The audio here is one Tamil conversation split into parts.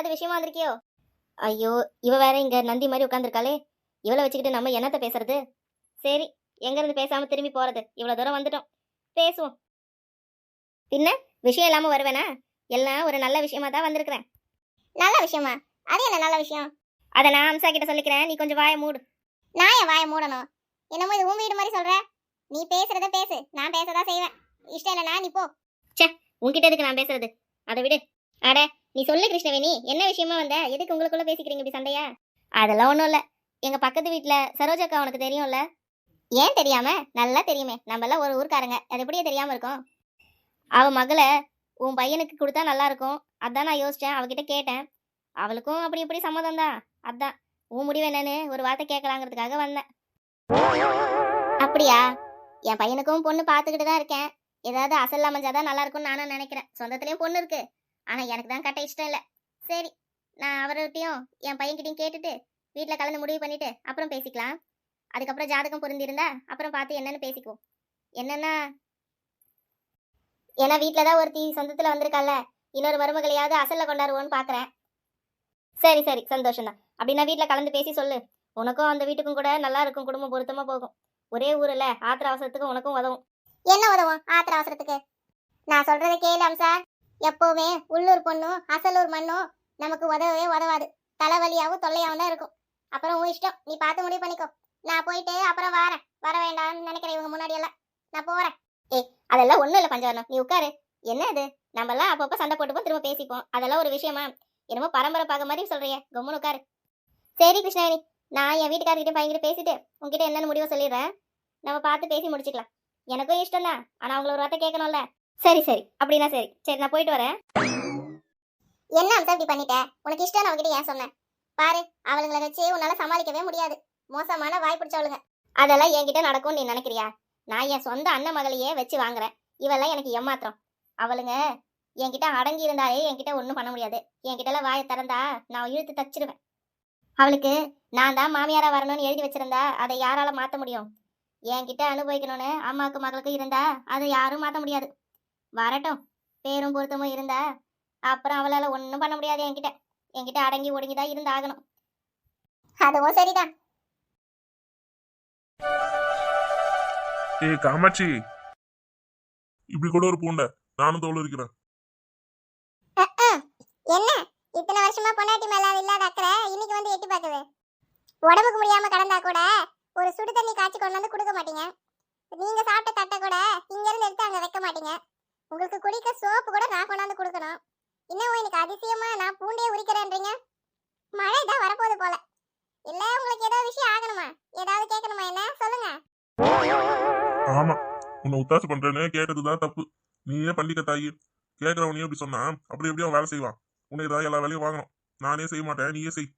ஏதாவது விஷயமா வந்திருக்கியோ? ஐயோ இவ வேற இங்க நந்தி மாதிரி உட்காந்துருக்காளே இவளை வச்சுக்கிட்டு நம்ம என்னத்த பேசுறது? சரி எங்க இருந்து பேசாம திரும்பி போறது? இவ்வளவு தூரம் வந்துட்டோம். பேசுவோம். பின்ன விஷயம் இல்லாம வருவேனா? எல்லாம் ஒரு நல்ல விஷயமா தான் வந்திருக்கிறேன். நல்ல விஷயமா? அது என்ன நல்ல விஷயம்? அதை நான் அம்சா கிட்ட சொல்லிக்கிறேன். நீ கொஞ்சம் வாயை மூடு. நான் என் வாயை மூடணும்? என்னமோ இது உன் வீடு மாதிரி சொல்ற? நீ பேசுறத பேசு. நான் பேசதான் செய்வேன். இஷ்டம் இல்லைனா நீ போ. ச்சே உன்கிட்ட எதுக்கு நான் பேசுறது? அதை விடு. அட நீ சொல்லு கிருஷ்ணவேணி என்ன விஷயமா வந்த? எதுக்கு உங்களுக்குள்ள பேசிக்கிறீங்க இப்படி சண்டையா? அதெல்லாம் ஒன்றும் இல்லை. எங்க பக்கத்து வீட்ல சரோஜாக்கா உனக்கு தெரியும்ல? ஏன் தெரியாம? நல்லா தெரியுமே. நம்ம எல்லாம் ஒரு ஊருக்காரங்க. அது எப்படியே தெரியாம இருக்கும்? அவ மகளை உன் பையனுக்கு கொடுத்தா நல்லா இருக்கும். அதான் நான் யோசித்தேன் அவகிட்ட கேட்டேன். அவளுக்கும் அப்படி இப்படி சம்மதம் தான் அதான். உன் முடிவு என்னன்னு ஒரு வார்த்தை கேட்கலாங்கிறதுக்காக வந்தேன். அப்படியா? என் பையனுக்கும் பொண்ணு பார்த்துக்கிட்டு தான் இருக்கேன். ஏதாவது அசல் அமைஞ்சாதான் நல்லா இருக்கும்னு நானும் நினைக்கிறேன். சொந்தத்துலயும் பொண்ணு இருக்கு. ஆனா எனக்கு தான் கட்ட இஷ்டம் இல்லை. சரி நான் அவர்கிட்டயும் என் பையன்கிட்டயும் கேட்டுட்டு வீட்டில் கலந்து முடிவு பண்ணிட்டு அப்புறம் பேசிக்கலாம். அதுக்கப்புறம் ஜாதகம் பொருந்திருந்தா அப்புறம் பார்த்து என்னன்னு பேசிக்குவோம். என்னன்னா ஏன்னா வீட்டில் தான் ஒருத்தி சொந்தத்தில் வந்திருக்கால இன்னொரு மருமகளையாவது அசல்ல கொண்டாடுவோன்னு பார்க்குறேன் சரி சரி சந்தோஷம்தான். அப்படின்னா வீட்டில் கலந்து பேசி சொல்லு. உனக்கும் அந்த வீட்டுக்கும் கூட நல்லா இருக்கும் குடும்பம் பொருத்தமாக போகும். ஒரே ஊரில் ஆத்திர அவசரத்துக்கு உனக்கும் உதவும். என்ன உதவும் ஆத்திர அவசரத்துக்கு? நான் சொல்கிறத கேளு அம்சா. எப்பவுமே உள்ளூர் பொண்ணும் அசலூர் மண்ணும் நமக்கு உதவவே உதவாது. தலைவலியாகவும் தொல்லையாகவும் தான் இருக்கும். அப்புறம் உன் இஷ்டம். நீ பார்த்து முடிவு பண்ணிக்கோ. நான் போயிட்டு அப்புறம் வரேன். வர வேண்டாம்னு நினைக்கிறேன் இவங்க முன்னாடி எல்லாம் நான் போறேன். ஏய் அதெல்லாம் ஒண்ணும் இல்ல பஞ்சவரணம் நீ உட்காரு. என்ன இது? நம்ம எல்லாம் சண்டை போட்டுப்போம் திரும்ப பேசிப்போம். அதெல்லாம் ஒரு விஷயமா? என்னமோ பரம்பரை பார்க்க மாதிரி சொல்றீங்க. கம்முன்னு உட்காரு. சரி கிருஷ்ணவேணி. நான் என் வீட்டுக்காரர்கிட்ட பையன்கிட்ட பேசிட்டு உங்ககிட்ட என்னன்னு முடிவை சொல்லிடுறேன். நம்ம பார்த்து பேசி முடிச்சுக்கலாம். எனக்கும் இஷ்டம் தான் ஆனா அவங்கள ஒரு வார்த்தை கேட்கணும்ல. சரி சரி. அப்படின்னா சரி. சரி நான் போயிட்டு வரேன். என்ன அம்சா இப்படி பண்ணிட்ட? உனக்கு இஷ்டம் அவகிட்ட ஏன் சொன்னேன்? பாரு அவளுங்களை வச்சு உன்னால சமாளிக்கவே முடியாது. மோசமான வாய் பிடிச்சவளுங்க அதெல்லாம் என்கிட்ட நடக்கும்னு நீ நினைக்கிறியா? நான் என் சொந்த அண்ணன் மகளையே வச்சு வாங்குறேன். இவெல்லாம் எனக்கு ஏமாத்திரம். அவளுங்க என்கிட்ட அடங்கி இருந்தாலே என்கிட்ட ஒன்றும் பண்ண முடியாது. என்கிட்ட எல்லாம் வாயை திறந்தா நான் இழுத்து தச்சிருவேன். அவளுக்கு நான் தான் மாமியாரா வரணும்னு எழுதி வச்சிருந்தா அதை யாரால மாத்த முடியும்? என்கிட்ட அனுபவிக்கணும்னு அம்மாவுக்கு மகளுக்கு இருந்தா அதை யாரும் மாத்த முடியாது. வரட்டும். பேரும் பொருத்தமும் இருந்தா அப்புறம் அவளால ஒன்றும் பண்ண முடியாது என்கிட்ட. என்கிட்ட அடங்கி ஒடுங்கி தான் இருந்து ஆகணும் அதுவும் சரிதான். ஏய் காமாட்சி. இப்படி கூட ஒரு பூண்டை. நானும் தோல் இருக்கிறேன் என்ன? இத்தனை வருஷமா பொண்டாட்டி மேல இல்லாத அக்கறை? இன்னைக்கு வந்து எட்டி பாக்குது. உடம்புக்கு முடியாம கடந்தா கூட ஒரு சுடு தண்ணி காய்ச்சி கொண்டு வந்து கொடுக்க மாட்டீங்க. நீங்க சாப்பிட்ட தட்டை கூட இங்க இருந்து எடுத்து அங்க வைக்க மாட்டீங்க. உங்களுக்கு குடிக்க சோப்பு கூட நான் கொண்டாந்து கொடுக்கணும். இன்னும் எனக்கு அதிசயமா நான் பூண்டையே உரிக்கிறேன்றீங்க? மழை தான் வரப்போகுது போல. இல்ல உங்களுக்கு ஏதாவது விஷயம் ஆகணுமா? ஏதாவது கேட்கணுமா என்ன? சொல்லுங்க. ஆமா உன்னை உத்தாசு பண்றேன்னு கேட்டதுதான் தப்பு. நீயே பண்டிகை தாயி. கேட்கறவனையும் இப்படி சொன்னா அப்படி எப்படியும் வேலை செய்வான். உன்னை ஏதாவது எல்லா வேலையும் வாங்கணும். நானே செய்ய மாட்டேன் நீயே செய்.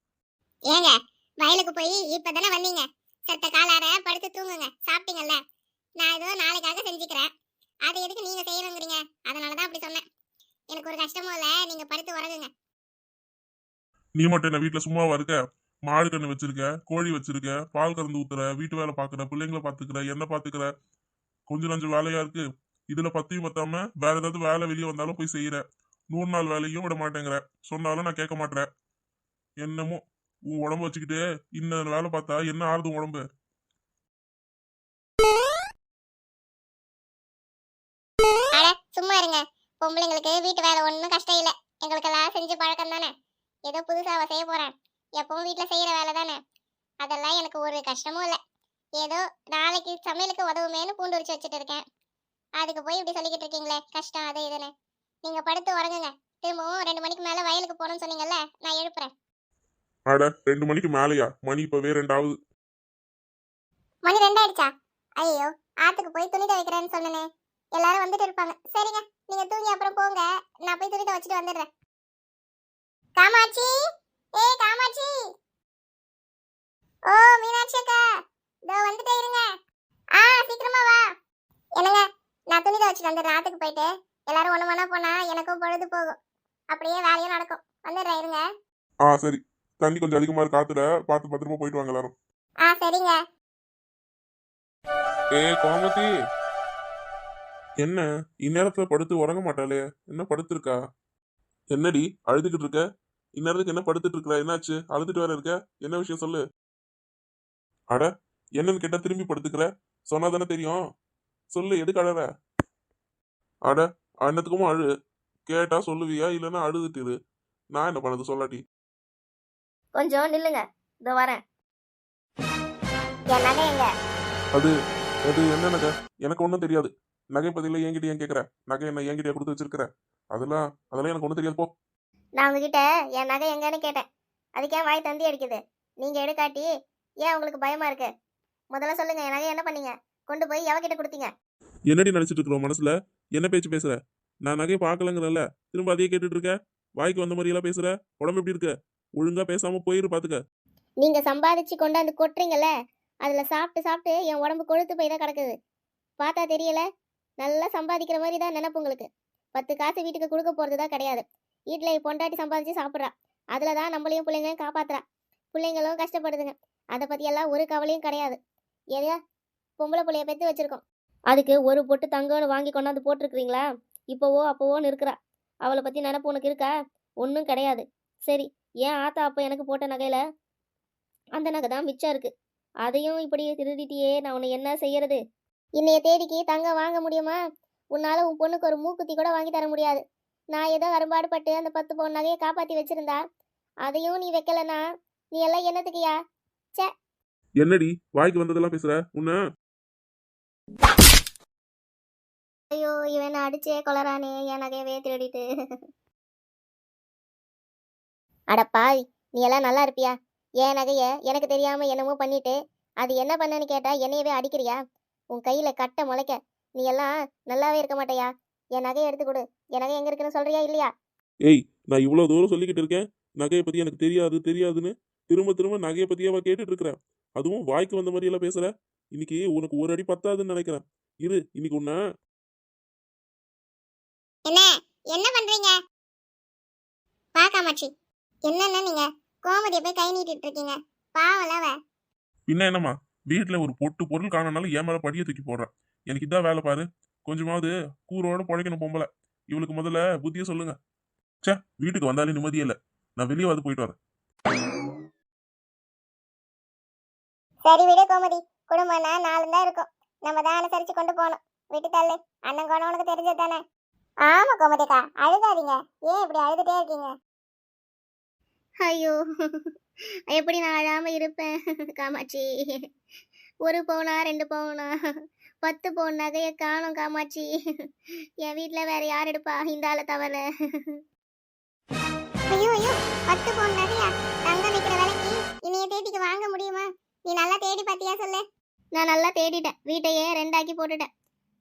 ஏங்க வயலுக்கு போய் இப்பதானே வந்தீங்க? செத்த காலார படுத்து தூங்குங்க. சாப்பிட்டீங்கல்ல? நான் ஏதோ நாளைக்காக செஞ்சுக்கிறேன். அது எதுக்கு நீங்க செய்யணுங்கிறீங்க? அதனாலதான் அப்படி சொன்னேன். எனக்கு ஒரு கஷ்டமும் இல்ல. நீங்க படுத்து உறங்குங்க. நீ மட்டும் என்ன வீட்டுல சும்மாவா இருக்க? மாடு கண்ணு வச்சிருக்க கோழி வச்சிருக்க பால் கறந்து ஊத்துற வீட்டு வேலை பாக்குற பிள்ளைங்களை பாத்துக்கிற என்ன பாத்துக்கிற. கொஞ்சம் கொஞ்சம் வேலையா இருக்கு. இதுல பத்தியும் பத்தாம வேற ஏதாவது வேலை வெளியே வந்தாலும் போய் செய்யற. நூறு நாள் வேலையும் விட மாட்டேங்கிற. சொன்னாலும் நான் கேட்க மாட்டேன் என்னமோ உன் உடம்பு வச்சுக்கிட்டு இன்ன வேலை பார்த்தா என்ன ஆறுது உடம்பு அட சும்மா இருங்க பொம்பளைங்களுக்கு வீட்டு வேலை ஒன்றும் கஷ்டம் இல்லை. எங்களுக்கெல்லாம் செஞ்சு பழக்கம் தானே. ஏதோ புதுசாக செய்ய போறேன். எப்பவும் வீட்டில் செய்யற வேலை தானே. அதெல்லாம் எனக்கு ஒரு கஷ்டமும் இல்லை. ஏதோ நாளைக்கு சமையலுக்கு உதவுமேனு பூண்டு உரிச்சு வச்சுட்டு இருக்கேன். அதுக்கு போய் இப்படி சொல்லிக்கிட்டு இருக்கீங்களே கஷ்டம் அது இதுன்னு. நீங்க படுத்து உறங்குங்க. திரும்பவும் ரெண்டு மணிக்கு மேல வயலுக்கு போகணும்னு சொன்னீங்கல்ல நான் எழுப்புறேன். அட ரெண்டு மணிக்கு மேலையா? மணி இப்பவே ரெண்டாவது. மணி ரெண்டாயிடுச்சா? ஐயோ ஆத்துக்கு போய் துணி துவைக்கிறேன்னு சொன்னனே. எல்லாரும் வந்துட்டு இருப்பாங்க. சரிங்க. நீங்க தூங்கி அப்புறம் போங்க. நான் போய் துணி துவைச்சிட்டு வந்துடுறேன். காமாட்சி! ஏய் காமாட்சி! ஓ மீனாட்சி அக்கா! இதோ வந்துட்டே இருங்க. ஆ சீக்கிரமா வா. என்னங்க? நான் துணி துவைச்சிட்டு வந்துடுறேன். ஆத்துக்கு போயிட்டு. எல்லாரும் ஒண்ணு மணி போனா எனக்கும் பொழுது போகும். அப்படியே வேலையும் நடக்கும். வந்துடுறேன் இருங்க. ஆ சரி. தண்ணி கொஞ்சம் அதிகமா இருக்கு. காத்துல பார்த்து பத்திரமா போயிட்டு வாங்க எல்லாரும். ஆ சரிங்க. ஏ கோமதி! என்ன? இந்நேரத்துல படுத்து உறங்க மாட்டாளே. என்ன படுத்திருக்கா? என்னடி அழுதுகிட்டு இருக்க? இந்நேரத்துக்கு என்ன படுத்துட்டு இருக்கா என்னாச்சு? அழுதுட்டு வேற இருக்க? என்ன விஷயம் சொல்லு. அட என்னன்னு கேட்டா திரும்பி படுத்துக்கிற? சொன்னா தானே தெரியும். சொல்லு எதுக்கு அழற? அட அன்னத்துக்குமா அழு. கேட்டா சொல்லுவியா? இல்லைன்னா அழுதுட்டு இரு. நான் என்ன பண்ணது சொல்லாட்டி? கொஞ்சம் நில்லுங்க. இதோ வரேன். அது அது என்ன நகை எனக்கு ஒன்றும் தெரியாது. நகை பதில என்கிட்ட ஏன் கேட்குற நகை என்ன என்கிட்ட கொடுத்து வச்சிருக்கிற? அதெல்லாம் அதெல்லாம் எனக்கு ஒன்றும் தெரியாது போ. நான் உங்ககிட்ட என் நகை எங்கன்னு கேட்டேன். அதுக்கு வாய் தந்தி அடிக்குது? நீங்க எடுக்காட்டி ஏன் உங்களுக்கு பயமா இருக்கு? முதல்ல சொல்லுங்க என் நகை என்ன பண்ணீங்க? கொண்டு போய் எவகிட்ட கொடுத்தீங்க? என்னடி நினைச்சிட்டு இருக்கிறோம் மனசுல? என்ன பேச்சு பேசுற? நான் நகையை பார்க்கலங்கிறல்ல திரும்ப அதையே கேட்டுட்டு இருக்க? வாய்க்கு வந்த மாதிரி எல்லாம் பேசுற? உடம்பு எப்படி இருக்கு? ஒழுங்கா பேசாம போயிரு பாத்துக்க. நீங்க சம்பாதிச்சு கொண்டாந்து கொட்டுறீங்கல்ல? அதுல சாப்பிட்டு சாப்பிட்டு என் உடம்பு கொழுத்து போய் தான் கிடக்குது. பார்த்தா தெரியல? நல்லா சம்பாதிக்கிற மாதிரி தான் நினைப்பு உங்களுக்கு. பத்து காசு வீட்டுக்கு கொடுக்க போகிறது தான் கிடையாது. வீட்டில் பொண்டாட்டி சம்பாதிச்சு சாப்பிட்றா. அதில் தான் நம்மளையும் பிள்ளைங்களையும் காப்பாத்துறா. பிள்ளைங்களும் கஷ்டப்படுதுங்க. அதை பற்றியெல்லாம் ஒரு கவலையும் கிடையாது. எதையா பொம்பளை பிள்ளைய பெற்று வச்சிருக்கோம். அதுக்கு ஒரு பொட்டு தங்கம்னு வாங்கி கொண்டாந்து போட்டிருக்கிறீங்களா? இப்போவோ அப்போவோன்னு இருக்கிறா. அவளை பற்றி நினப்பு உனக்கு இருக்கா? ஒன்றும் கிடையாது. சரி ஏன் ஆத்தா அப்போ எனக்கு போட்ட நகையில அந்த நகை தான் மிச்சம் இருக்கு. அதையும் இப்படி திருடிட்டியே நான் உன்னை என்ன செய்யறது? இன்னைய தேதிக்கு தங்கம் வாங்க முடியுமா? உன்னால உன் பொண்ணுக்கு ஒரு மூக்குத்தி கூட வாங்கி தர முடியாது. நான் ஏதோ அரும்பாடு பட்டு அந்த பத்து பவுன் நகையை காப்பாத்தி வச்சிருந்தா அதையும் நீ வைக்கலனா? நீ எல்லாம் என்னத்துக்குயா? என்னடி வாய்க்கு வந்ததெல்லாம் பேசுற? உன்ன? ஐயோ இவன் அடிச்சே கொலறானே என் நகையவே திருடிட்டு அடப்பாய் நீ எல்லாம் நல்லா இருப்பியா? என் நகைய எனக்கு தெரியாம என்னமோ பண்ணிட்டு அது என்ன பண்ணன்னு கேட்டா என்னையவே அடிக்கிறியா? உன் கையில கட்ட முளைக்க. நீ எல்லாம் நல்லாவே இருக்க மாட்டேயா? என் நகையை எடுத்து கொடு. என் நகை எங்க இருக்குன்னு சொல்றியா இல்லையா? ஏய் நான் இவ்வளவு தூரம் சொல்லிக்கிட்டு இருக்கேன். நகையை பத்தி எனக்கு தெரியாது தெரியாதுன்னு திரும்ப திரும்ப நகையை பத்தியாவா கேட்டுட்டு இருக்கிறேன் அதுவும் வாய்க்கு வந்த மாதிரி எல்லாம் பேசுற. இன்னைக்கு உனக்கு ஒரு அடி பத்தாதுன்னு நினைக்கிறேன். இரு இன்னைக்கு உன்ன என்ன? என்ன பண்றீங்க? பாக்காமாச்சி என்னென்ன நீங்க? கோமதியை போய் கை நீட்டிட்டு இருக்கீங்க. பாவம்ல அவ. பின்ன என்னம்மா? வீட்டுல ஒரு பொட்டு பொருள் காணனாலும் ஏன் மேல படிய தூக்கி போடுறேன். எனக்கு இதான் வேலை பாரு. கொஞ்சமாவது கூரோட பொழைக்கணும் பொம்பளை. இவளுக்கு முதல்ல புத்திய சொல்லுங்க. ச்சே வீட்டுக்கு வந்தாலே நிம்மதியே இல்லை. நான் வெளியே வந்து போயிட்டு வரேன். சரி விடு கோமதி. குடும்பம்னா நாலு தான் இருக்கும். நம்ம தான் அனுசரிச்சு கொண்டு போகணும். விட்டு தள்ளு. அண்ணன் கோணம் உனக்கு தெரிஞ்சது தானே? ஆமா கோமதிக்கா அழுகாதீங்க ஏன் இப்படி அழுதுட்டே இருக்கீங்க? ஐயோ. எப்படி நான் அழாம இருப்பேன்? காமாட்சி. ஒரு பவுனா ரெண்டு பவுனா பத்து பவுன் நகைய காணும் காமாட்சி. என் வீட்ல வேற யார் எடுப்பா? இந்த ஆளை தவிர ஐயோ ஐயோ பத்து பவுன் நகையா? தங்கம் விற்கிற விலைக்கு இனிய தேதிக்கு வாங்க முடியுமா? நீ நல்லா தேடி பார்த்தியா சொல்லு. நான் நல்லா தேடிட்டேன். வீட்டையே ரெண்டாக்கி போட்டுட்டேன்.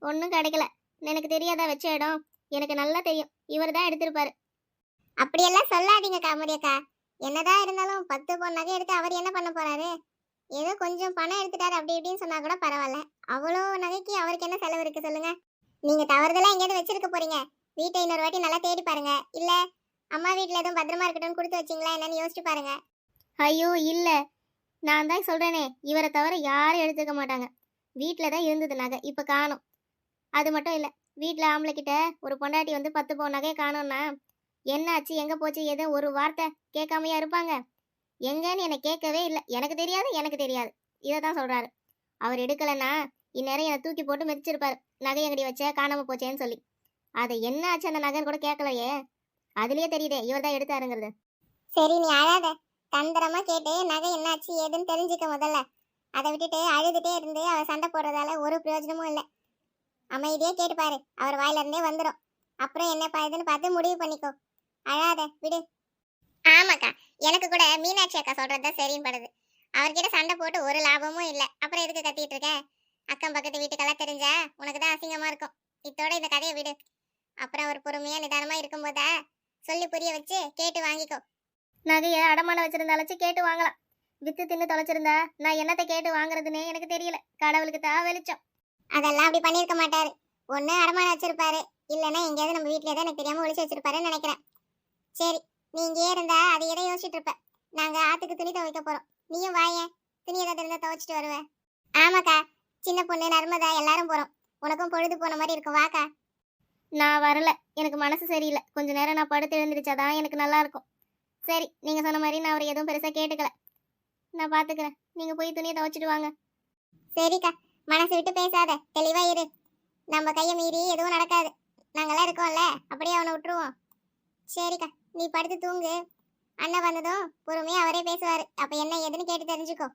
ஒன்றும் கிடைக்கல. எனக்கு தெரியாதா வச்ச இடம்? எனக்கு நல்லா தெரியும். இவர் தான் எடுத்திருப்பாரு. அப்படியெல்லாம் சொல்லாதீங்க காமெடி அக்கா. என்னதான் இருந்தாலும் பத்து பொன் நகை எடுத்து அவர் என்ன பண்ண போறாரு? ஏதோ கொஞ்சம் பணம் எடுத்துட்டாரு அப்படி இப்படின்னு சொன்னா கூட பரவாயில்ல. அவ்வளோ நகைக்கு அவருக்கு என்ன செலவு இருக்கு சொல்லுங்க. நீங்க தவறுதலா எங்கேயாவது வச்சிருக்க போறீங்க. வீட்டை இன்னொரு வாட்டி நல்லா தேடி பாருங்க. இல்ல அம்மா வீட்டுல எதுவும் பத்திரமா இருக்கட்டும் கொடுத்து வச்சீங்களா என்னன்னு யோசிச்சு பாருங்க. ஐயோ இல்ல. நான் தான் சொல்றேனே இவரை தவிர யாரும் எடுத்துக்க மாட்டாங்க. வீட்டில் தான் இருந்தது நகை இப்போ காணும். அது மட்டும் இல்லை வீட்டில் ஆம்பளை கிட்ட ஒரு பொண்டாட்டி வந்து பத்து பவுன் நகையை காணோம்னா என்ன ஆச்சு போச்சு? ஏதோ ஒரு வார்த்தை கேட்காமையா இருப்பாங்க. எங்கன்னு என்னை கேட்கவே இல்லை. எனக்கு தெரியாது எனக்கு தெரியாது. இதை தான் சொல்றாரு. அவர் எடுக்கலைன்னா இந்நேரம் என்னை தூக்கி போட்டு மிதிச்சிருப்பாரு. நகை எங்கடி வச்ச? காணாம போச்சேன்னு சொல்லி. அதை என்ன ஆச்சு அந்த நகைன்னு கூட கேட்கலையே? அதுலயே தெரியுதே இவர் தான் எடுத்தாருங்கிறது. சரி நீ அழாத. தந்திரமா கேட்டு நகை என்னாச்சு? ஏதுன்னு தெரிஞ்சுக்க முதல்ல. அதை விட்டுட்டு அழுதுட்டே இருந்து அவர் சண்டை போடுறதால ஒரு பிரயோஜனமும் இல்லை. அமைதியே கேட்டு பாரு அவர் வாயில இருந்தே வந்துடும் அப்புறம் என்ன பாயுதுன்னு பார்த்து முடிவு பண்ணிக்கோ. அழாத விடு. ஆமாக்கா எனக்கு கூட மீனாட்சி அக்கா சொல்றது தான் சரின்னு படுது. அவர்கிட்ட சண்டை போட்டு ஒரு லாபமும் இல்லை. அப்புறம் எதுக்கு கத்திட்டு இருக்க? அக்கம் பக்கத்து வீட்டுக்கெல்லாம் தெரிஞ்சா உனக்கு தான் அசிங்கமா இருக்கும். இத்தோட இந்த கதையை விடு. அப்புறம் அவர் பொறுமையா நிதானமா இருக்கும்போதா சொல்லி புரிய வச்சு கேட்டு வாங்கிக்கோ. நகையை அடமான வச்சிருந்தாலச்சு கேட்டு வாங்கலாம். வித்து தின்னு தொலைச்சிருந்தா நான் என்னத்தை கேட்டு வாங்குறதுன்னே எனக்கு தெரியல. கடவுளுக்கு தான் வெளிச்சம். அதெல்லாம் அப்படி பண்ணியிருக்க மாட்டாரு. ஒண்ணு அடமான வச்சிருப்பாரு. இல்லைன்னா எங்கேயாவது நம்ம வீட்டுல தான் எனக்கு தெரியாம ஒழிச்சு வச்சிருப்பாருன்னு நினைக்கிறேன். சரி நீ இங்கே இருந்தா அது எதை யோசிச்சுட்டு இருப்ப? நாங்க ஆத்துக்கு துணி துவைக்க போறோம். நீயும் வாயேன் துணி எதை இருந்தா துவைச்சிட்டு வருவேன் ஆமாக்கா சின்ன பொண்ணு நர்மதா எல்லாரும் போறோம். உனக்கும் பொழுது போன மாதிரி இருக்கும். வாக்கா. நான் வரல. எனக்கு மனசு சரியில்லை. கொஞ்ச நேரம் நான் படுத்து எழுந்திரிச்சாதான் எனக்கு நல்லா இருக்கும். சரி நீங்க சொன்ன மாதிரி நான் அவர் எதுவும் பெருசா கேட்டுக்கல. நான் பாத்துக்கிறேன். நீங்க போய் துணியை துவைச்சிட்டு வாங்க. சரிக்கா மனசு விட்டு பேசாத. தெளிவா இரு. நம்ம கையை மீறி எதுவும் நடக்காது. நாங்கெல்லாம் இருக்கோம்ல. அப்படியே அவனை விட்டுருவோம். சரிக்கா. நீ படுத்து தூங்கு. அண்ணன் வந்ததும் பொறுமையா அவரே பேசுவாரு. அப்ப என்ன ஏதுன்னு கேட்டு தெரிஞ்சுக்கோ.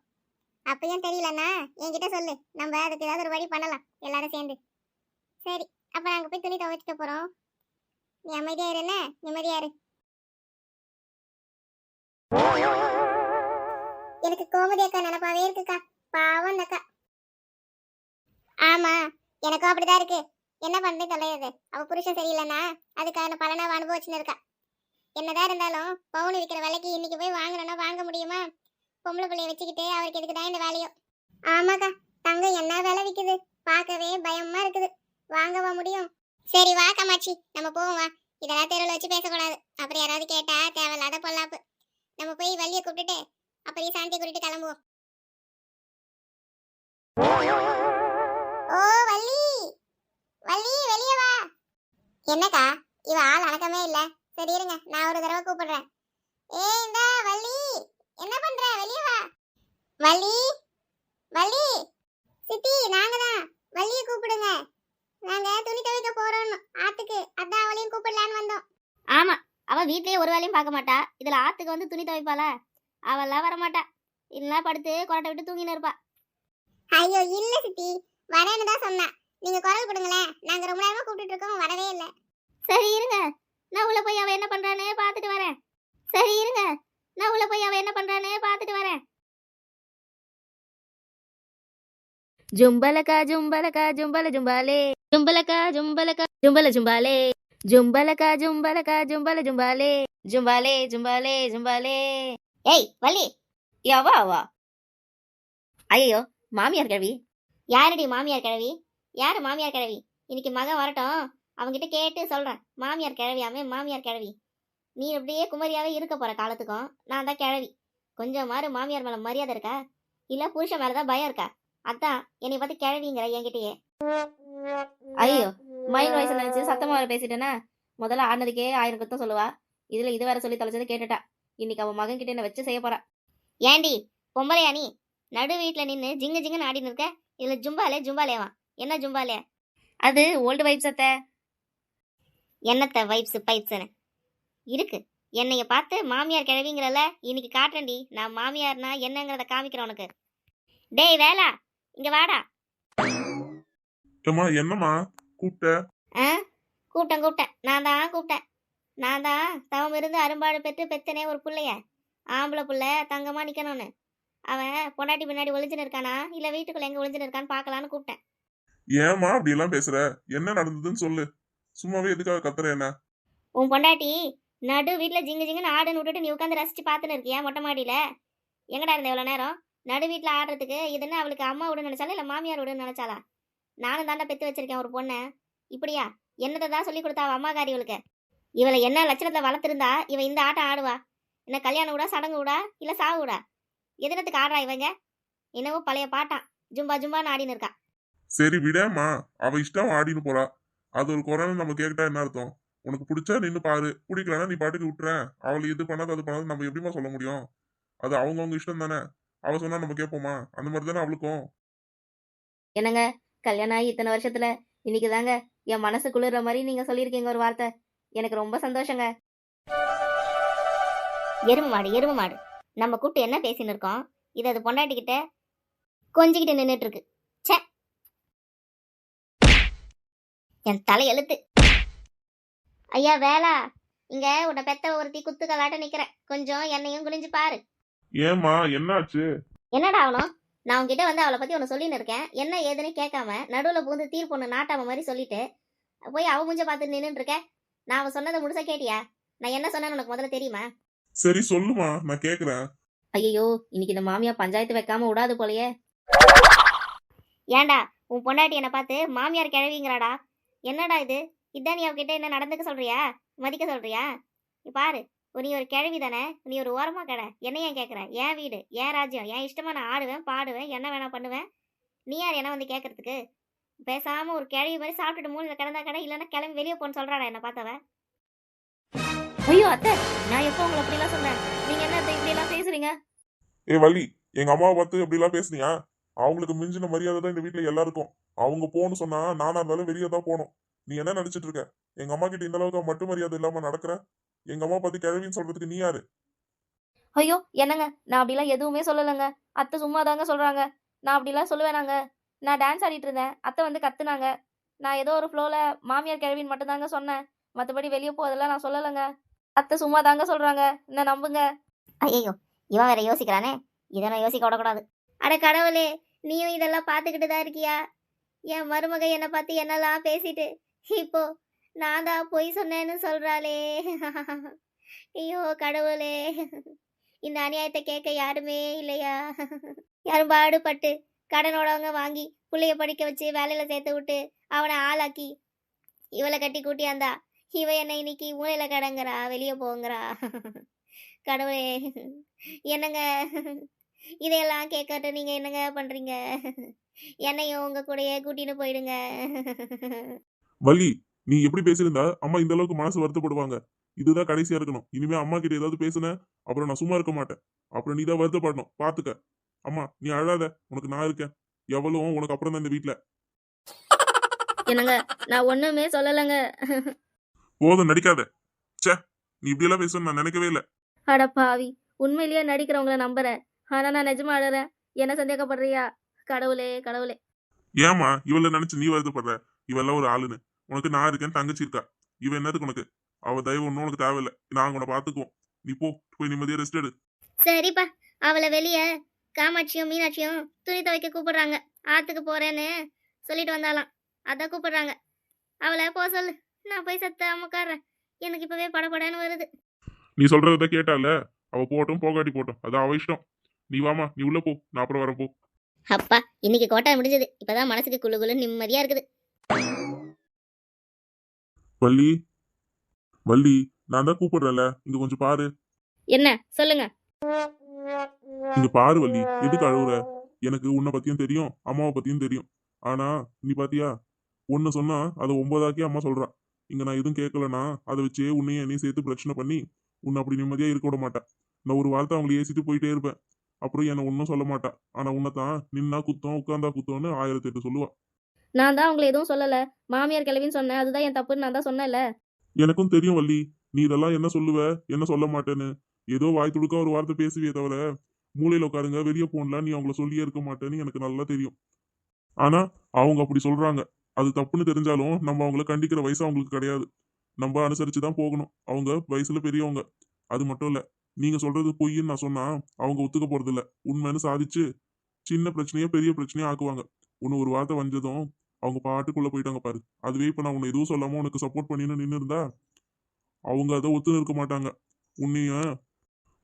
அப்பயும் தெரியலன்னா என்கிட்ட சொல்லு. நம்ம அதுக்கு ஏதாவது ஒரு வழி பண்ணலாம். எல்லாரும் சேர்ந்து. சரி. அப்ப நாங்கள் போய் துணி துவைச்சிக்க போறோம். நீ அமைதியாக இரு என்ன? இரு. எனக்கு கோமதி அக்கா நினப்பாவே இருக்குக்கா. பாவம் அந்த அக்கா. ஆமா. எனக்கும் அப்படிதான் இருக்கு. என்ன பண்றது தொலையுது அவ புருஷன் சரியில்லைன்னா அதுக்கான பலனாக அனுபவிச்சுன்னு இருக்கா. என்னதான் இருந்தாலும் பவுன் விற்கிற விலைக்கு இன்னைக்கு போய் வாங்கணும்னா வாங்க முடியுமா? பொம்பளை பிள்ளைய வச்சுக்கிட்டு அவருக்கு எதுக்கு தான் இந்த வேலையோ? ஆமாக்கா தங்கம் என்ன விலை விக்குது? பார்க்கவே பயமா இருக்குது. வாங்கவா முடியும்? சரி வா காமாட்சி. நம்ம போவோம் வா. இதெல்லாம் தெருவில் வச்சு பேசக்கூடாது. அப்புறம் யாராவது கேட்டா தேவையில்லாத பொல்லாப்பு. நம்ம போய் வள்ளியை கூப்பிட்டுட்டு அப்படியே சாந்தி கூட்டிட்டு கிளம்புவோம். ஓ வள்ளி! வள்ளி வெளிய வா. என்னக்கா இவ ஆள் அணக்கமே இல்ல. சரி இருங்க. நான் ஒரு தடவை கூப்பிடுறேன். ஏய் இந்த வள்ளி. என்ன பண்ற? வெளிய வா. வள்ளி? வள்ளி? சித்தி நாங்க தான். வள்ளிய கூப்பிடுங்க. நாங்க துணி துவைக்க போறோம். ஆத்துக்கு. அதான் அவளையும் கூப்பிடலான்னு வந்தோம். ஆமா. அவ வீட்லயே ஒரு வேலையும் பார்க்க மாட்டா. இதுல ஆத்துக்கு வந்து துணி துவைப்பாளா? அவெல்லாம் வர மாட்டா இல்லைன்னா படுத்து கொரட்டை விட்டு தூங்கின்னு இருப்பா. ஐயோ இல்ல சித்தி. வரேன்னு தான் சொன்னா. நீங்க குரல் கொடுங்களேன். நாங்க ரொம்ப நேரமா கூப்பிட்டு இருக்கோம். வரவே இல்ல. சரி இருங்க. நான் உள்ள போய் அவ என்ன பண்றான்னு பார்த்துட்டு வரேன். சரி இருங்க. நான் உள்ள போய் அவ என்ன பண்றான்னு பார்த்துட்டு வரேன். ஜும்பலக்கா ஜும்பலக்கா ஜும்பல ஜும்பாலே. ஜும்பலக்கா ஜும்பலக்கா ஜும்பல ஜும்பாலே. ஜும்பலக்கா ஜும்பலக்கா ஜும்பல ஜும்பாலே. ஜும்பாலே ஜும்பாலே ஜும்பாலே. ஏய் வள்ளி. யாவா அவா ஐயோ மாமியார் கிழவி. யாரடி மாமியார் கிழவி? யாரு மாமியார் கிழவி? இன்னைக்கு மகன் வரட்டும். அவங்கிட்ட கேட்டு சொல்றேன். மாமியார் கிழவியாமே மாமியார் கிழவி. நீ அப்படியே குமரியாவே இருக்க போற காலத்துக்கும் நான் தான் கிழவி. கொஞ்சம் மாறு மாமியார் மேல மரியாதை இருக்கா? இல்ல புருஷன் மேலதான் பயம் இருக்கா? அதான் என்னை பார்த்து கிழவிங்கிற என்கிட்டயே. ஐயோ மைண்ட் வாய்ஸ் நினைச்சு சத்தமா வர பேசிட்டேனா? முதல்ல ஆனதுக்கே ஆயிரம் குத்தம் சொல்லுவா. இதுல இது வேற சொல்லி தொலைச்சதை கேட்டுட்டா. இன்னைக்கு அவன் மகன் கிட்ட என்ன வச்சு செய்ய போறா. ஏண்டி பொம்பளையா நீ? நடு வீட்டுல நின்னு ஜிங்கு ஜிங்குன்னு ஆடின்னு இருக்க? இதுல ஜும்பாலே ஜும்பாலேவா என்ன ஜும்பாலே? அது ஓல்டு வைப்ஸ் அத்தை. என்னத்த வைப்ஸ் பைப்ஸ்னு இருக்கு. என்னைய பார்த்து மாமியார் கிழவிங்கிறல இன்னைக்கு காட்டுறேன்டி. நான் மாமியார்னா என்னங்கிறத காமிக்கிறேன் உனக்கு. டேய் வேலா இங்க வாடா. என்னம்மா? கூப்பிட்ட? ஆ கூப்பிட்டேன் கூப்பிட்டேன். நான் தான் கூப்பிட்டேன். நான் தான் தவம் இருந்து அரும்பாடு பெற்று பெத்தனே ஒரு புள்ளைய. ஆம்பளை புள்ள தங்கமா நிக்கணும்னு. அவன் பொண்டாட்டி பின்னாடி ஒளிஞ்சுன்னு இருக்கானா? இல்ல வீட்டுக்குள்ள எங்க ஒளிஞ்சுன்னு இருக்கான்னு பார்க்கலான்னு கூப்பிட்டேன். ஏம்மா அப்படி எல்லாம் பேசுற? என்ன நடந்ததுன்னு சொல்லு. சும்மாவே எதுக்காக கத்துற என்ன? உன் பொண்டாட்டி நடு வீட்டுல ஜிங்கு ஜிங்குன்னு ஆடுன்னு விட்டுட்டு நீ உட்காந்து ரசிச்சு பார்த்துன்னு இருக்கியா மொட்டை மாடியில? எங்கடா இருந்த எவ்வளோ நேரம்? நடு வீட்டுல ஆடுறதுக்கு இதுன்னு அவளுக்கு அம்மா விட நினைச்சாலா இல்ல மாமியார் விட நினைச்சாலா நானும் தாண்டா பெத்து வச்சிருக்கேன் ஒரு பொண்ணை. இப்படியா? என்னத்தை தான் சொல்லி கொடுத்தா அவ அம்மாக்காரி இவளுக்கு? இவளை என்ன லட்சணத்துல வளர்த்துருந்தா இவ இந்த ஆட்டம் ஆடுவா? என்ன கல்யாணம் விடா சடங்கு விடா இல்ல சாவு விடா? எதினத்துக்கு ஆடுறா இவங்க? என்னவோ பழைய பாட்டான். ஜும்பா ஜும்பான்னு ஆடின்னு இருக்கா. சரி விடேம்மா. அவ இஷ்டம் ஆடின்னு போறா. அது ஒரு குறைன்னு நம்ம கேட்டா என்ன அர்த்தம்? உனக்கு பிடிச்சா நின்னு பாரு. பிடிக்கலன்னா நீ பாட்டுக்கு விட்டுறேன் அவளை இது பண்ணாது அது பண்ணாது நம்ம எப்படிமா சொல்ல முடியும்? அது அவங்கவுங்க இஷ்டம் தானே? அவ சொன்னா நம்ம கேட்போமா? அந்த மாதிரி தானே அவளுக்கும்? என்னங்க? கல்யாணம் ஆகி இத்தனை வருஷத்துல இன்னைக்கு தாங்க என் மனசு குளிர்ற மாதிரி நீங்க சொல்லியிருக்கீங்க ஒரு வார்த்தை. எனக்கு ரொம்ப சந்தோஷங்க. எருமை மாடு எருமை மாடு. நம்ம கூட்டு என்ன பேசின்னு இருக்கோம்? இது அது பொண்டாட்டிக்கிட்ட கொஞ்சிக்கிட்டு நின்றுட்டு இருக்கு. என் தலை எழுத்து. ஐயா வேலா இங்க உன்னை பெத்த ஒருத்தி குத்து கலாட்ட நிக்கிறேன். கொஞ்சம் என்னையும் குனிஞ்சு பாரு. ஏம்மா என்னாச்சு? என்னடா ஆகணும் நான் உன்கிட்ட வந்து அவளை பத்தி ஒன்று சொல்லின்னு இருக்கேன். என்ன ஏதுன்னு கேட்காம நடுவில் புகுந்து தீர்ப்பு ஒன்று நாட்டாம மாதிரி சொல்லிட்டு போய் அவ மூஞ்ச பார்த்து நின்றுட்டு இருக்க. நான் அவ சொன்னதை முழுசா கேட்டியா? நான் என்ன சொன்னேன்னு உனக்கு முதல்ல தெரியுமா? சரி சொல்லுமா நான் கேக்குறேன். ஐயோ இன்னைக்கு இந்த மாமியா பஞ்சாயத்து வைக்காம விடாது போலயே. ஏன்டா உன் பொண்டாட்டி என்னை பார்த்து மாமியார் கிழவிங்கிறாடா? என்னடா இது? இதான் நீ அவகிட்ட என்ன நடந்துக்க சொல்றியா? மதிக்க சொல்றியா? நீ பாரு நீ ஒரு கிழவி தானே? நீ ஒரு ஓரமா கடை. என்ன ஏன் கேட்குற என் வீடு? என் ராஜ்யம்? என் இஷ்டமா நான் ஆடுவேன் பாடுவேன் என்ன வேணா பண்ணுவேன்? நீ யார் என்ன வந்து கேட்கறதுக்கு பேசாம ஒரு கிழவி மாதிரி சாப்பிட்டுட்டு மூணு கிடந்தா கடை இல்லைன்னா கிளம்பி வெளியே போன்னு சொல்றாடா என்ன பார்த்தவ. ஐயோ அத்தை நான் எப்போ உங்களை அப்படிலாம் சொன்னேன்? நீங்க என்ன இப்படி எல்லாம் பேசுறீங்க? ஏ வள்ளி எங்க அம்மாவை பார்த்து இப்படி எல்லாம் பேசுனியா? அவங்களுக்கு மிஞ்சின மரியாதை தான் இந்த வீட்ல எல்லாருக்கும். அவங்க போன்னு சொன்னா நானா இருந்தாலும் வெளியே தான் போகணும். நீ என்ன நினைச்சிட்டு இருக்க? எங்க அம்மா கிட்ட இந்த அளவுக்கு மட்டும் மரியாதை இல்லாம நடக்கிற? எங்க அம்மா பத்தி கிழவின்னு சொல்றதுக்கு நீ யாரு? ஐயோ என்னங்க? நான் அப்படிலாம் எதுவுமே சொல்லலைங்க. அத்தை சும்மா தாங்க சொல்றாங்க. நான் அப்படிலாம் சொல்லுவேனாங்க. நான் டான்ஸ் ஆடிட்டு இருந்தேன். அத்தை வந்து கத்துனாங்க. நான் ஏதோ ஒரு ஃப்ளோல மாமியார் கிழவின்னு மட்டும் தாங்க சொன்னேன். மற்றபடி வெளியே போதெல்லாம் நான் சொல்லலைங்க. அத்தை சும்மா தாங்க சொல்றாங்க. என்ன நம்புங்க? ஐயோ இவன் வேற யோசிக்கிறானே. இதை நான் யோசிக்க விடக்கூடாது. அட கடவுளே நீயும் இதெல்லாம் பார்த்துக்கிட்டு தான் இருக்கியா? என் மருமக என்னை பார்த்து என்னெல்லாம் பேசிட்டு இப்போ நான் தான் பொய் சொன்னேன்னு சொல்றாளே. ஐயோ கடவுளே. இந்த அநியாயத்தை கேட்க யாருமே இல்லையா? யாரும் பாடுபட்டு கடனோடவங்க வாங்கி புள்ளைய படிக்க வச்சு வேலையில சேர்த்து விட்டு அவனை ஆளாக்கி இவளை கட்டி கூட்டியாந்தா இவ என்ன இன்னைக்கு மூலையில கடங்குறா வெளியே போங்கிறா. கடவுளே. என்னங்க? இதையெல்லாம் கேட்கட்டு நீங்க என்னங்க பண்றீங்க? என்னையும் உங்க கூடயே கூட்டின்னு போயிடுங்க. வள்ளி நீ எப்படி பேசியிருந்தா அம்மா இந்த அளவுக்கு மனசு வருத்தப்படுவாங்க. இதுதான் கடைசியா இருக்கணும். இனிமே அம்மா கிட்ட ஏதாவது பேசுன அப்புறம் நான் சும்மா இருக்க மாட்டேன். அப்புறம் நீ தான் வருத்தப்படணும். பாத்துக்க. அம்மா நீ அழாத. உனக்கு நான் இருக்கேன். எவ்வளவும் உனக்கு அப்புறம் தான் இந்த வீட்ல. என்னங்க நான் ஒண்ணுமே சொல்லலைங்க. போதும் நடிக்காத. ச்சே நீ இப்படி எல்லாம் பேசணும்னு நான் நினைக்கவே இல்லை. அட பாவி உண்மையிலேயே நடிக்கிறவங்கள நம்புறேன். ஆனா நான் நிஜமா அழறேன். என்ன சந்தேகப்படுறியா? கடவுளே கடவுளே. ஏமா இவள நினைச்சு நீ வருத்தப்படுற? இவெல்லாம் ஒரு ஆளுன்னு. உனக்கு நான் இருக்கேன் தங்கச்சி இருக்கா? இவ என்னதுக்கு உனக்கு? அவ தயவு ஒன்றும் உனக்கு தேவையில்லை. நாங்க உன்னை பாத்துக்குவோம் நீ போ போய் நிம்மதியா ரெஸ்ட் எடு. சரிப்பா. அவளை வெளியே காமாட்சியும் மீனாட்சியும் துணி துவைக்க கூப்பிடுறாங்க. ஆத்துக்கு போறேன்னு சொல்லிட்டு வந்தாலாம் அதான் கூப்பிடுறாங்க. அவளை போ சொல்லு. நான் போய் சத்த உட்காடுறேன் எனக்கு இப்பவே படபடன்னு வருது. நீ சொல்றத கேட்டால? அவ போட்டும் போகாட்டி போட்டும் அது அவ இஷ்டம். நீ வாமா நீ உள்ள போ நான் அப்புறம் வரேன் போ. அப்பா இன்னைக்கு கோட்டை முடிஞ்சது. இப்பதான் மனசுக்கு குளு குளு நிம்மதியா இருக்குது. வள்ளி வள்ளி நான் தான் கூப்பிடுறேன்ல. இங்க கொஞ்சம் பாரு. என்ன? சொல்லுங்க. இங்க பாரு வள்ளி எதுக்கு அழுவுற? எனக்கு உன்னை பத்தியும் தெரியும் அம்மாவை பத்தியும் தெரியும். ஆனா நீ பாத்தியா? ஒன்னு சொன்னா அதை ஒன்பதாக்கி அம்மா சொல்றா. இங்க நான் எதுவும் கேட்கலனா அதை வச்சே உன்னையும் என்னையும் சேர்த்து பிரச்சனை பண்ணி உன்னை அப்படி நிம்மதியா இருக்க விட மாட்டேன். நான் ஒரு வார்த்தை அவங்களை ஏசிட்டு போயிட்டே இருப்பேன். அப்புறம் என்னை ஒன்றும் சொல்ல மாட்டா. ஆனா உன்னை தான் நின்னா குத்தம் உட்கார்ந்தா குத்தம்னு ஆயிரத்தி எட்டு சொல்லுவா. நான் தான் உங்களை எதுவும் சொல்லல. மாமியார் கிளவின்னு சொன்னேன். அதுதான் என் தப்புன்னு நான் தான் சொன்னேன்ல. எனக்கும் தெரியும் வள்ளி. நீ இதெல்லாம் என்ன சொல்லுவ? என்ன சொல்ல மாட்டேன்னு. ஏதோ வாய் துடுக்க ஒரு வார்த்தை பேசுவியே தவிர மூலையில உட்காருங்க வெளியே போனலாம் நீ அவங்கள சொல்லியே இருக்க மாட்டேன்னு எனக்கு நல்லா தெரியும். ஆனா அவங்க அப்படி சொல்றாங்க. அது தப்புன்னு தெரிஞ்சாலும் நம்ம அவங்கள கண்டிக்கிற வயசு அவங்களுக்கு கிடையாது. நம்ம அனுசரிச்சு தான் போகணும். அவங்க வயசுல பெரியவங்க. அது மட்டும் இல்ல. நீங்க சொல்றது பொய்ன்னு நான் சொன்னா அவங்க ஒத்துக்க போறதில்ல. உண்மைன்னு சாதிச்சு சின்ன பிரச்சனையே பெரிய பிரச்சனையா ஆக்குவாங்க. உன்னை ஒரு வார்த்தை வந்ததும் அவங்க பாட்டுக்குள்ள போயிட்டாங்க பாரு. அதுவே இப்ப நான் உன்னை எதுவும் சொல்லாம உனக்கு சப்போர்ட் பண்ணின்னு நின்று இருந்தா அவங்க அதை ஒத்து நிற்க மாட்டாங்க. உன்னைய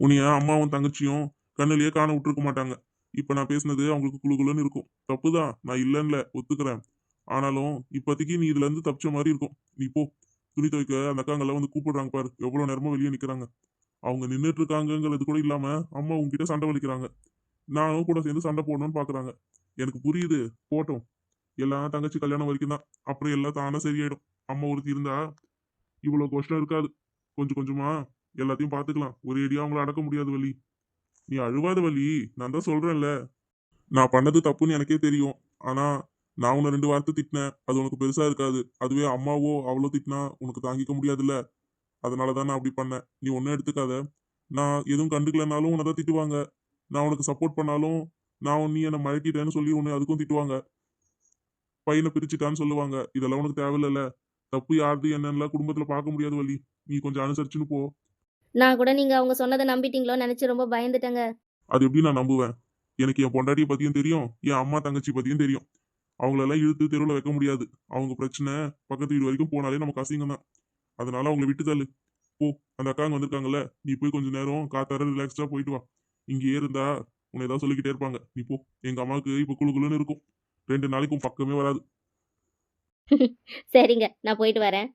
உன்னைய அம்மாவும் தங்கச்சியும் கண்ணிலேயே காண விட்டுருக்க மாட்டாங்க. இப்ப நான் பேசுனது அவங்களுக்கு குழு குழுன்னு இருக்கும். தப்புதான். நான் இல்லைன்னு ஒத்துக்கிறேன். ஆனாலும் இப்போதைக்கு நீ இதுல இருந்து தப்பிச்ச மாதிரி இருக்கும். நீ போ. துணி துவைக்க அந்த அக்காங்கெல்லாம் வந்து கூப்பிடுறாங்க பாரு. எவ்வளவு நேரமா வெளியே நிக்கிறாங்க. அவங்க நின்றுட்டு இருக்காங்கங்கிறது கூட இல்லாம அம்மா உங்ககிட்ட சண்டை வலிக்கிறாங்க. நானும் கூட சேர்ந்து சண்டை போடணும்னு பாக்குறாங்க. எனக்கு புரியுது. போட்டோம். எல்லாம் தங்கச்சி கல்யாணம் வரைக்கும் தான். அப்புறம் எல்லாம் தானே சரியாயிடும். அம்மா ஒருத்தி இருந்தா இவ்வளவு கஷ்டம் இருக்காது. கொஞ்சம் கொஞ்சமா எல்லாத்தையும் பாத்துக்கலாம். ஒரே அடியா அவங்கள அடக்க முடியாது வலி நீ அழுவாத வலி நான் தான் சொல்றேன்ல. நான் பண்ணது தப்புன்னு எனக்கே தெரியும். ஆனா நான் உன்னை ரெண்டு வார்த்தை திட்டினேன். அது உனக்கு பெருசா இருக்காது. அதுவே அம்மாவோ அவ்வளோ திட்டினா உனக்கு தாங்கிக்க முடியாதுல்ல. அதனாலதான் நான் அப்படி பண்ணேன். நீ ஒன்னும் எடுத்துக்காத. நான் எதுவும் கண்டுக்கலனாலும் உன்னை தான் திட்டுவாங்க. நான் உனக்கு சப்போர்ட் பண்ணாலும் நான் நீ என்னை மழக்கிட்டேன்னு சொல்லி உன்னை அதுக்கும் திட்டுவாங்க. பையனை பிரிச்சுட்டான்னு சொல்லுவாங்க. இதெல்லாம் உனக்கு தேவையில்லைல்ல. தப்பு யாருது என்னென்னலாம் குடும்பத்துல பார்க்க முடியாது வழி நீ கொஞ்சம் அனுசரிச்சுன்னு போ. நான் கூட நீங்க அவங்க சொன்னதை நம்பிட்டீங்களோ நினைச்சு ரொம்ப பயந்துட்டேங்க. அது எப்படி நான் நம்புவேன்? எனக்கு என் பொண்டாட்டியை பத்தியும் தெரியும் என் அம்மா தங்கச்சி பத்தியும் தெரியும். அவங்களெல்லாம் இழுத்து தெருவில் வைக்க முடியாது. அவங்க பிரச்சனை பக்கத்து வீடு வரைக்கும் போனாலே நமக்கு அசிங்கம் தான் அதனால அவங்கள விட்டு தள்ளு. போ அந்த அக்காங்க வந்திருக்காங்கல்ல நீ போய் கொஞ்ச நேரம் காத்தார ரிலாக்ஸ்டா போயிட்டு வா. இங்கேயே இருந்தா உன்னை ஏதாவது சொல்லிக்கிட்டே இருப்பாங்க. நீ போ எங்க அம்மாவுக்கு இப்ப குழு குழுன்னு இருக்கும். ரெண்டு நாளைக்கும் பக்கமே வராது. சரிங்க நான் போயிட்டு வரேன்.